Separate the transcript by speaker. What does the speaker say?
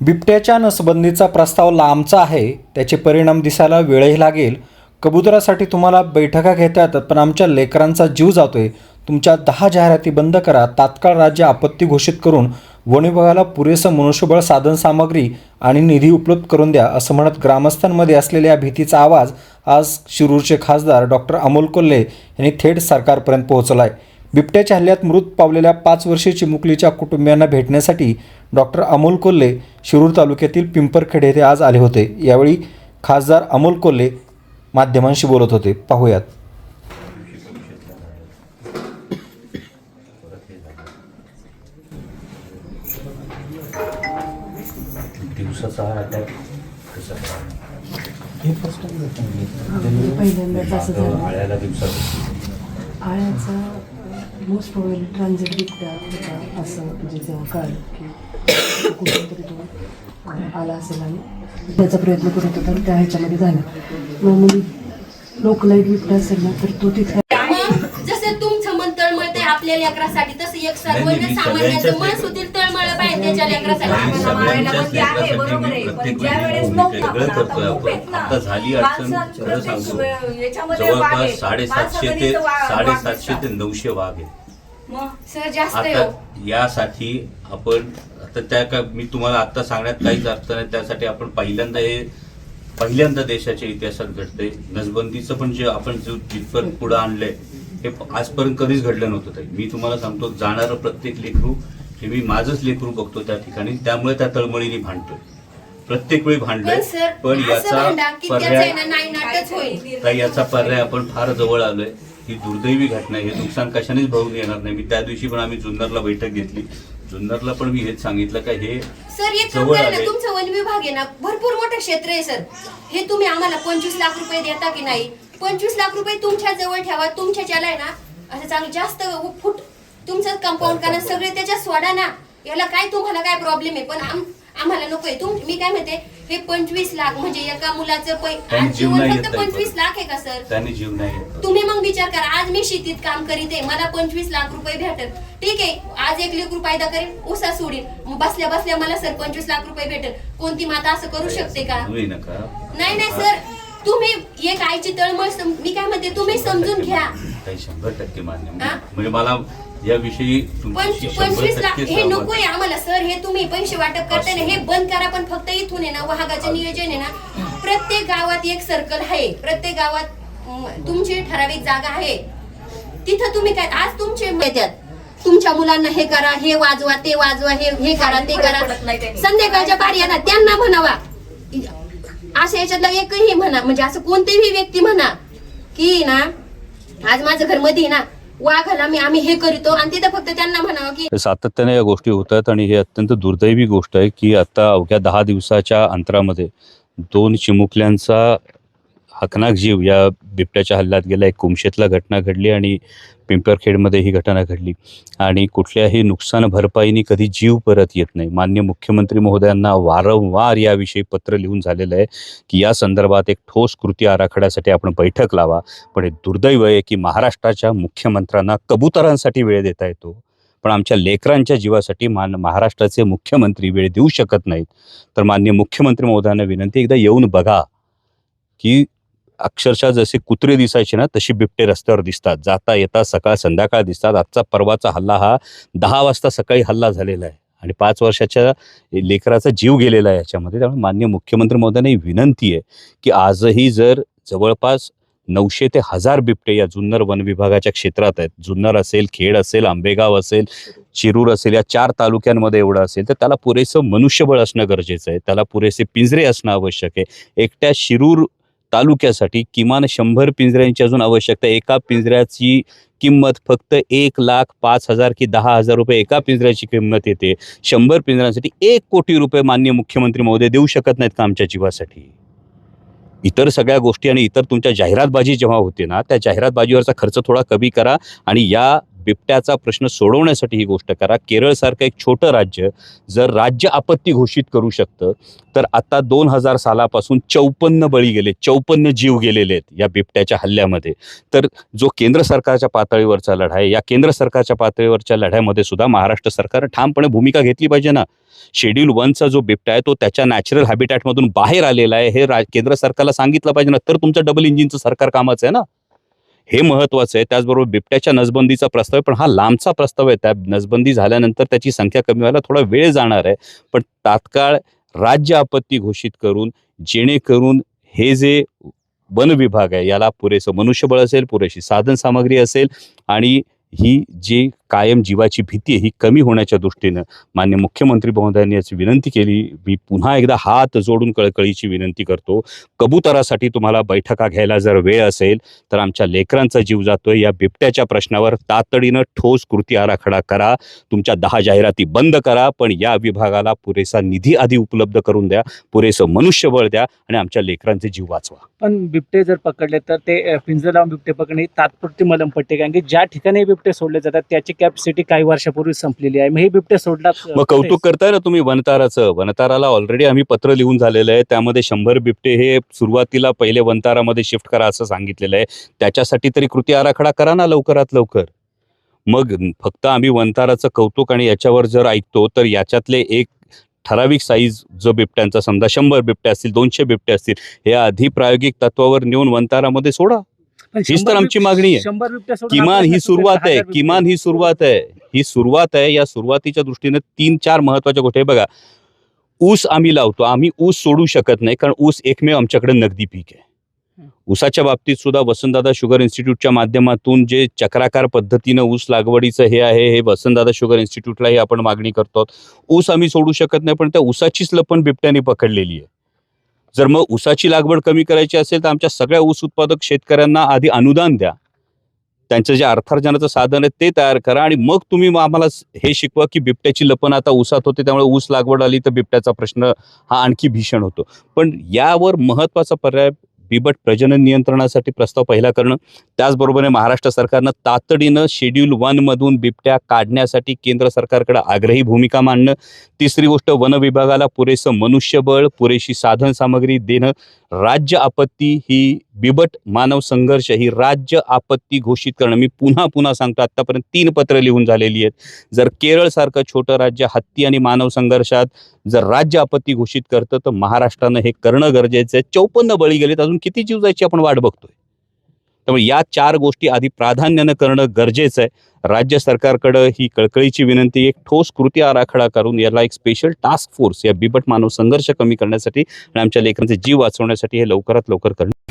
Speaker 1: बिबट्याच्या नसबंदीचा प्रस्ताव लांबचा आहे त्याचे परिणाम दिसायला वेळही लागेल. कबुतरासाठी तुम्हाला बैठका घेता येतात पण आमच्या लेकरांचा जीव जातोय. तुमच्या दहा जाहिराती बंद करा. तात्काळ राज्य आपत्ती घोषित करून वन विभागाला पुरेसं मनुष्यबळ साधनसामग्री आणि निधी उपलब्ध करून द्या असं म्हणत ग्रामस्थांमध्ये असलेल्या भीतीचा आवाज आज शिरूरचे खासदार डॉक्टर अमोल कोल्हे यांनी थेट सरकारपर्यंत पोहोचला आहे बिबट्याच्या हल्ल्यात मृत पावलेल्या पाच वर्षीय चिमुकलीच्या कुटुंबियांना भेटण्यासाठी डॉक्टर अमोल कोल्हे शिरूर तालुक्यातील पिंपरखेड येथे आज आले होते. यावेळी खासदार अमोल कोल्हे माध्यमांशी बोलत होते. पाहूयात.
Speaker 2: दिवसाचा हा अटॅक कसा
Speaker 3: पहिल्यांदाच असं झालं.
Speaker 2: आळ्याला दिवसात
Speaker 3: आळ्याचा मोस्ट प्रोबेबली ट्रान्झिट त्या होता असं म्हणजे जेव्हा कळलं की कुठूनतरी तो आला असेल आणि त्याचा प्रयत्न करत होता त्या ह्याच्यामध्ये झाला. मग मी लोकलाईट बिबट्या असेल ना तर तो
Speaker 4: तिथे आपल्या लेकरासाठी तसं एक
Speaker 2: मी
Speaker 4: सामान्याचं मन सुधीर तळमळ पाहिजे त्याच्या लेकरासाठी.
Speaker 2: आता झाली अडचण खरं सांगतो. जवळपास साडेसातशे ते साडेसातशे ते नऊशे वाघ आहेत
Speaker 4: सर जास्त आहे हो.
Speaker 2: आता यासाठी आपण आता त्या का मी तुम्हाला आता सांगण्यात काहीच अर्थ नाही त्यासाठी आपण पहिल्यांदा हे पहिल्यांदा देशाच्या इतिहासात घडतंय. नसबंदीचं पण जे आपण जो जिथपर्यंत पुढं आणलंय हे आजपर्यंत कधीच घडलं नव्हतं ताई. मी तुम्हाला सांगतो जाणारं प्रत्येक लेकरू हे मी माझंच लेकरू बघतो त्या ठिकाणी त्यामुळे त्या तळमळीने भांडतोय प्रत्येक वेळी भांडलोय
Speaker 4: पण
Speaker 2: याचा पर्याय तर याचा पर्याय आपण फार जवळ आलोय ही दुर्दैवी घटना. हे नुकसान कशानेच भरून येणार नाही मी त्या दिवशी पण आम्ही जुन्नरला बैठक घेतली जुन्नरला पण मी हेच सांगितलं का हे
Speaker 4: सर
Speaker 2: आले.
Speaker 4: तुमचं वन विभाग आहे ना भरपूर मोठं क्षेत्र आहे सर हे तुम्ही आम्हाला पंचवीस लाख रुपये देता की नाही पंचवीस लाख रुपये तुमच्या जवळ ठेवा तुमच्या ज्याला आहे ना असं चांगलं जास्त फूट तुमचं कंपाऊंड करा सगळे त्याच्यात सोडा ना. याला काय तुम्हाला काय प्रॉब्लेम आहे? पण आम- आम्हाला नकोय तुम मी काय म्हणते हे पंचवीस लाख म्हणजे एका मुलाचं पै
Speaker 2: त्यांनी
Speaker 4: आज
Speaker 2: जीव
Speaker 4: जीवन
Speaker 2: नाही
Speaker 4: फक्त
Speaker 2: घेतलाय
Speaker 4: पंचवीस. लाख आहे का सर?
Speaker 2: त्याने जीव नाही घेतला.
Speaker 4: तुम्ही मग विचार करा आज मी शेतीत काम करीत आहे मला पंचवीस लाख रुपये भेटत ठीक आहे आज एक लेकरू फायदा करेल उसा सोडील. मग बसल्या बसल्या मला सर पंचवीस लाख रुपये भेटेल. कोणती माता असं करू शकते का?
Speaker 2: नका.
Speaker 4: नाही नाही सर. तुम्ही एक आईची तळमळ सम- मी काय म्हणते तुम्ही समजून घ्या.
Speaker 2: काही शंभर टक्के मान्य.
Speaker 4: हा?
Speaker 2: म्हणजे मला याविषयी
Speaker 4: पंच- पंचवीस लाख
Speaker 2: टक्के
Speaker 4: हे
Speaker 2: सहमत
Speaker 4: नकोय आम्हाला सर हे तुम्ही पैसे वाटप करताय ना हे बंद करा पण फक्त इथून आहे ना वाहगाचं नियोजन आहे ना. प्रत्येक गावात एक सर्कल आहे. प्रत्येक गावात अं, तुमची ठराविक जागा आहे. तिथं तुम्ही काय आज तुमचे येतात तुमच्या मुलांना हे करा हे वाजवा ते वाजवा हे हे करा ते करा. संध्याकाळच्या पारी त्यांना म्हणावा. असं याच्यातला एकही म्हणा म्हणजे असं कोणतीही व्यक्ती म्हणा की ना आज माझं घरमध्ये आहे ना वाघाला मी आम्ही हे करतो आणि तिथं फक्त त्यांना म्हणावं की
Speaker 5: सातत्याने या गोष्टी होत आहेत आणि हे अत्यंत दुर्दैवी गोष्ट आहे की आता अवघ्या दहा दिवसाच्या अंतरामध्ये दोन चिमुकल्यांचा हकनाक जीव या बिबट्याच्या हल्ल्यात गेला. एक कुमशेतला घटना घडली आणि पिंपरखेडमध्ये ही घटना घडली. आणि कुठल्याही नुकसान भरपाईने कधी जीव परत येत नाही. मान्य मुख्यमंत्री महोदयांना वारंवार याविषयी पत्र लिहून झालेलं आहे की या संदर्भात एक ठोस कृती आराखड्यासाठी आपण बैठक लावा. पण हे दुर्दैव आहे की महाराष्ट्राच्या मुख्यमंत्र्यांना कबुतरांसाठी वेळ देता येतो. पण आमच्या लेकरांच्या जीवासाठी मान महाराष्ट्राचे मुख्यमंत्री वेळ देऊ शकत नाहीत. तर मान्य मुख्यमंत्री महोदयांना विनंती एकदा येऊन बघा की अक्षरशः जसे कुत्रे दिसायचे ना तशी बिबटे रस्त्यावर दिसतात. जाता येता सकाळ संध्याकाळ दिसतात. आजचा परवाचा हल्ला हा दहा वाजता सकाळी हल्ला झालेला आहे. आणि पाच वर्षाच्या लेकराचा जीव गेलेला आहे याच्यामध्ये. त्यामुळे मान्य मुख्यमंत्री महोदयांना विनंती आहे की आजही जर जवळपास नऊशे ते हजार बिबटे या जुन्नर वन विभागाच्या क्षेत्रात आहेत. जुन्नर असेल खेड असेल आंबेगाव असेल शिरूर असेल या चार तालुक्यांमध्ये एवढं असेल तर त्याला पुरेसं मनुष्यबळ असणं गरजेचं आहे. त्याला पुरेसे पिंजरे असणं आवश्यक आहे. एकट्या शिरूर तालुक्यासाठी किमान शंभर पिंजऱ्यांची अजून आवश्यकता आहे. एका पिंजऱ्याची किंमत फक्त एक लाख पाच हजार की दहा हजार रुपये एका पिंजऱ्याची किंमत येते शंभर पिंजऱ्यांसाठी एक कोटी रुपये मान्य मुख्यमंत्री महोदय देऊ शकत नाहीत का आमच्या जीवासाठी इतर सगळ्या गोष्टी आणि इतर तुमच्या जाहिरातबाजी जेव्हा होते ना त्या जाहिरातबाजीवरचा खर्च थोडा कमी करा आणि या बिबट्याचा प्रश्न सोडवण्यासाठी ही गोष्ट करा. केरळसारखं एक छोटं राज्य जर राज्य आपत्ती घोषित करू शकतं तर आता दोन हजार सालापासून चौपन्न बळी गेले चौपन्न जीव गेलेले आहेत या बिबट्याच्या हल्ल्यामध्ये. तर जो केंद्र सरकारच्या पातळीवरचा लढा आहे या केंद्र सरकारच्या पातळीवरच्या लढ्यामध्ये सुद्धा महाराष्ट्र सरकारनं ठामपणे भूमिका घेतली पाहिजे ना. शेड्यूल वनचा जो बिबटा आहे तो त्याच्या नॅचरल हॅबिटॅटमधून बाहेर आलेला आहे हे रा केंद्र सरकारला सांगितलं पाहिजे ना तर तुमचं डबल इंजिनचं सरकार कामाचं आहे ना. हे महत्वाचं आहे. त्याचबरोबर बिबट्याच्या नसबंदीचा प्रस्ताव आहे. पण हा लांबचा प्रस्ताव आहे. त्या नसबंदी झाल्यानंतर त्याची संख्या कमी व्हायला थोडा वेळ जाणार आहे. पण तात्काळ राज्य आपत्ती घोषित करून जेणेकरून हे जे वन विभाग आहे याला पुरेसं मनुष्यबळ असेल पुरेशी साधन सामग्री असेल आणि ही जी कायम जीवाची भीती आहे ही कमी होण्याच्या दृष्टीनं मान्य मुख्यमंत्री महोदयांनी याची विनंती केली. मी पुन्हा एकदा हात जोडून कळकळीची विनंती करतो. कबुतरासाठी तुम्हाला बैठका घ्यायला जर वेळ असेल तर आमच्या लेकरांचा जीव जातोय. या बिबट्याच्या प्रश्नावर तातडीनं ठोस कृती आराखडा करा. तुमच्या दहा जाहिराती बंद करा पण या विभागाला पुरेसा निधी आधी उपलब्ध करून द्या. पुरेसं मनुष्यबळ द्या आणि आमच्या लेकरांचे जीव वाचवा.
Speaker 6: पण बिबटे जर पकडले तर ते अ, लावून बिबटे पकडणे तात्पुरती मलम मलमपट्टी कारण की ज्या ठिकाणी बिबटे सोडले जातात. त्याची कॅपॅसिटी काही वर्षापूर्वी संपलेली आहे. मग हे बिबटे सोडला
Speaker 5: मग कौतुक करताय ना तुम्ही वनताराचं? वनताराला ऑलरेडी आम्ही पत्र लिहून झालेलं आहे. त्यामध्ये शंभर बिबटे हे सुरुवातीला पहिले वनतारामध्ये शिफ्ट करा असं सांगितलेलं आहे. त्याच्यासाठी तरी कृती आराखडा करा ना लवकरात लवकर. मग फक्त आम्ही वनताराचं कौतुक आणि याच्यावर जर ऐकतो तर याच्यातले एक ठराविक साईज जो बिबट्यांचा समजा शंभर बिबटे असतील दोनशे बिबटे असतील हे आधी प्रायोगिक तत्वावर नेऊन वनतारामध्ये सोडा. हीच तर आमची मागणी आहे. किमान ही सुरुवात आहे. किमान ही सुरुवात आहे. ही सुरुवात आहे. या सुरुवातीच्या दृष्टीने तीन चार महत्त्वाच्या गोष्टी आहे बघा ऊस आम्ही लावतो. आम्ही ऊस सोडू शकत नाही कारण ऊस एकमेव आमच्याकडे नगदी पीक आहे. ऊसाच्या बाबतीत सुद्धा वसंतदादा शुगर इन्स्टिट्यूटच्या माध्यमातून जे चक्राकार पद्धतीनं ऊस लागवडीचं हे आहे हे वसंतदादा शुगर इन्स्टिट्यूटलाही आपण मागणी करतो. ऊस आम्ही सोडू शकत नाही पण त्या ऊसाचीच लपण बिबट्याने पकडलेली आहे. जर मग ऊसाची लागवड कमी करायची असेल तर आमच्या सगळ्या ऊस उत्पादक शेतकऱ्यांना आधी अनुदान द्या. त्यांचं जे अर्थार्जनाचं साधन आहे ते तयार करा आणि मग तुम्ही मग आम्हाला हे शिकवा की बिबट्याची लपण आता ऊसात होते त्यामुळे ऊस लागवड आली तर बिबट्याचा प्रश्न हा आणखी भीषण होतो. पण यावर महत्त्वाचा पर्याय बिबट प्रजनन नियंत्रणासाठी प्रस्ताव पहिला करणं. त्याचबरोबरने महाराष्ट्र सरकारनं तातडीनं शेड्यूल वनमधून बिबट्या काढण्यासाठी केंद्र सरकारकडे आग्रही भूमिका मांडणं. तिसरी गोष्ट वन विभागाला पुरेसं मनुष्यबळ पुरेशी साधन सामग्री देणं. राज्य आपत्ती ही बिबट मानव संघर्ष ही राज्य आपत्ती घोषित करणं. मी पुन्हा पुन्हा सांगतो आत्तापर्यंत तीन पत्र लिहून झालेली आहेत. जर केरळसारखं छोटं राज्य हत्ती आणि मानव संघर्षात जर राज्य आपत्ती घोषित करतं तर महाराष्ट्रानं हे करणं गरजेचं आहे. चौपन्न बळी गेलेत अजून किती जीव जायची आपण वाट बघतोय? त्यामुळे या चार गोष्टी आधी प्राधान्यानं करणं गरजेचं आहे. राज्य सरकारकडं ही कळकळीची विनंती एक ठोस कृती आराखडा करून याला एक स्पेशल टास्क फोर्स या बिबट मानव संघर्ष कमी करण्यासाठी आणि आमच्या लेखनाचे जीव वाचवण्यासाठी हे लवकरात लवकर करणं